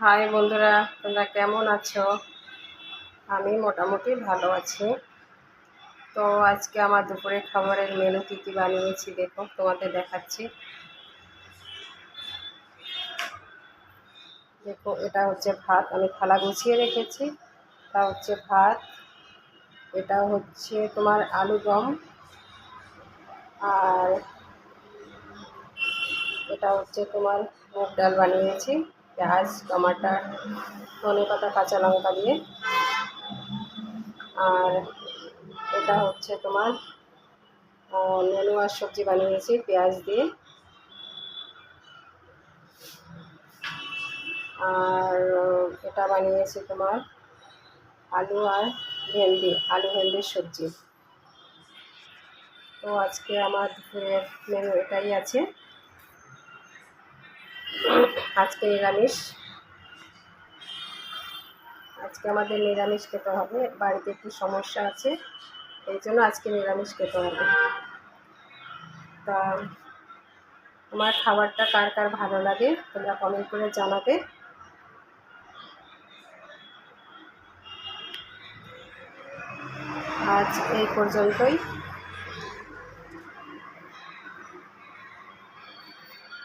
High বন্ধুরা, তোমরা কেমন আছো? আমি মোটামুটি ভালো আছি। তো আজকে আমার দুপুরে খাবারের মেনু কী কী বানিয়েছি দেখো, তোমাদের দেখাচ্ছি। দেখো, এটা হচ্ছে ভাত, আমি থালা গুছিয়ে রেখেছি। তা হচ্ছে ভাত, এটা হচ্ছে তোমার আলু দম আর এটা হচ্ছে তোমার মুগ ডাল বানিয়েছি। পেঁয়াজ টমাটার ধনে পাতা, কাঁচা লঙ্কা দিয়ে। আর এটা হচ্ছে তোমার নেনুয়ার সবজি বানিয়েছি পেঁয়াজ দিয়ে। আর এটা বানিয়েছি তোমার আলু আর ভেন্ডি, আলু ভেন্ডির সবজি। তো আজকে আমার দুপুরের মেনু এটাই আছে। আজকে নিরামিষ। আজকে আমাদের নিরামিষ খেতে হবে। বাড়িতে একটু সমস্যা আছে, এই জন্য আজকে নিরামিষ খেতে হবে। তা আমার খাবারটা কার কার ভালো লাগে, তোমরা কমেন্ট করে জানাবে। আজ এই পর্যন্তই।